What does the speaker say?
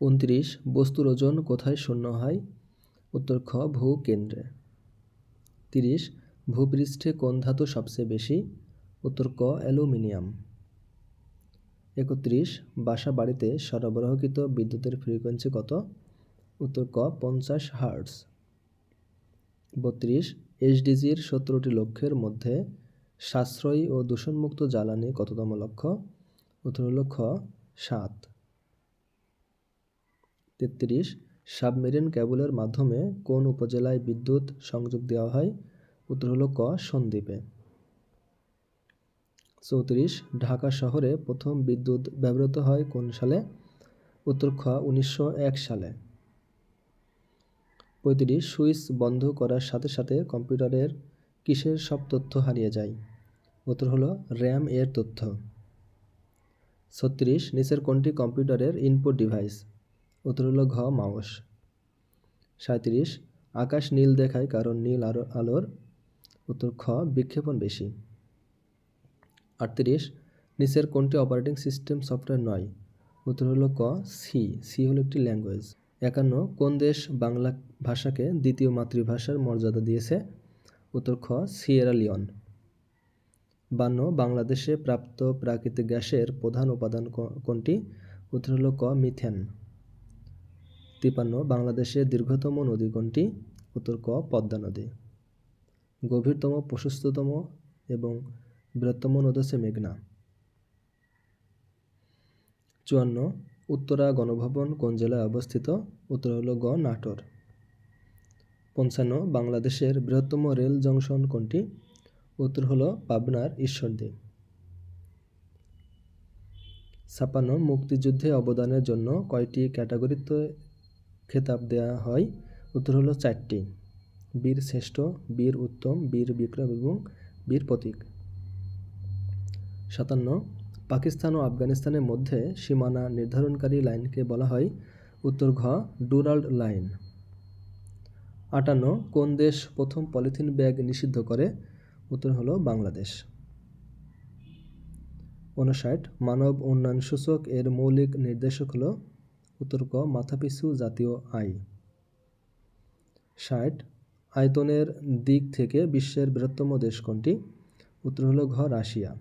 উনত্রিশ, বস্তুর ওজন কোথায় শূন্য হয়? উত্তর খ, ভূ কেন্দ্রে। তিরিশ ভূপৃষ্ঠে কোন ধাতু সবচেয়ে বেশি? উত্তর ক, অ্যালুমিনিয়াম। একত্রিশ, বাসা বাড়িতে সরবরাহকৃত বিদ্যুতের ফ্রিকোয়েন্সি কত? উত্তর ক, পঞ্চাশ হার্টস বত্রিশ এইচডিজির সতেরোটি লক্ষ্যের মধ্যে সাশ্রয়ী ও দূষণমুক্ত জ্বালানি কততম লক্ষ্য? উত্তর খ, সাত। তেত্রিশ, সাবমেরিন ক্যাবলের মাধ্যমে কোন উপজেলায় বিদ্যুৎ সংযোগ দেওয়া হয়? উত্তর হল ক, সন্দ্বীপে। চৌত্রিশ, ঢাকা শহরে প্রথম বিদ্যুৎ ব্যবহৃত হয় কোন সালে? উত্তর খ, উনিশশো এক সালে। পঁয়ত্রিশ, সুইচ বন্ধ করার সাথে সাথে কম্পিউটারের কিসের সব তথ্য হারিয়ে যায়? উত্তর হলো র্যাম এর তথ্য। ছত্রিশ, নিচের কোনটি কম্পিউটারের ইনপুট ডিভাইস? উত্তর ঘ, মাউস। সাঁত্রিশ আকাশ নীল দেখায় কারণ নীল আলো আলোর উত্তর খ, বিক্ষেপণ বেশি। আটত্রিশ, নিচের কোনটি অপারেটিং সিস্টেম সফটওয়্যার নয়? উত্তর হলো ক সি সি হলো একটি ল্যাঙ্গুয়েজ একান্ন, কোন দেশ বাংলা ভাষাকে দ্বিতীয় মাতৃভাষার মর্যাদা দিয়েছে? উত্তর খ, সিয়েরা লিওন। বান্ন, বাংলাদেশে প্রাপ্ত প্রাকৃতিক গ্যাসের প্রধান উপাদান কোনটি? উত্তর হলো ক, মিথেন। তিপান্ন বাংলাদেশের দীর্ঘতম নদী কোনটি? উত্তর ক, পদ্মা নদী। গভীরতম, প্রশস্ততম এবং বৃহত্তম নদ হচ্ছে মেঘনা। চুয়ান্ন, উত্তরা গণভবন কোন জেলায় অবস্থিত? উত্তর হল গ, নাটোর। পঞ্চান্ন, বাংলাদেশের বৃহত্তম রেল জংশন কোনটি? উত্তর হল পাবনার ঈশ্বরদী। ছাপ্পান্ন, মুক্তিযুদ্ধে অবদানের জন্য কয়টি ক্যাটাগরিতে খেতাব দেওয়া হয়। উত্তর হলো চারটি। বীর শ্রেষ্ঠ, বীর উত্তম, বীর বিক্রম এবং বীর প্রতীক। সাতান্ন। পাকিস্তান ও আফগানিস্তানের মধ্যে সীমানা নির্ধারণকারী লাইনকে বলা হয় উত্তর ঘ ডুরাল্ড লাইন। আটান্ন। কোন দেশ প্রথম পলিথিন ব্যাগ নিষিদ্ধ করে? উত্তর হলো বাংলাদেশ। উনষাট মানব উন্নয়ন সূচক এর মৌলিক নির্দেশক হল উত্তর ক মাথাপিছু জাতীয় আয় ষাট, আয়তনের দিক থেকে বিশ্বের বৃহত্তম দেশ কোনটি? উত্তর হলো ঘ, রাশিয়া।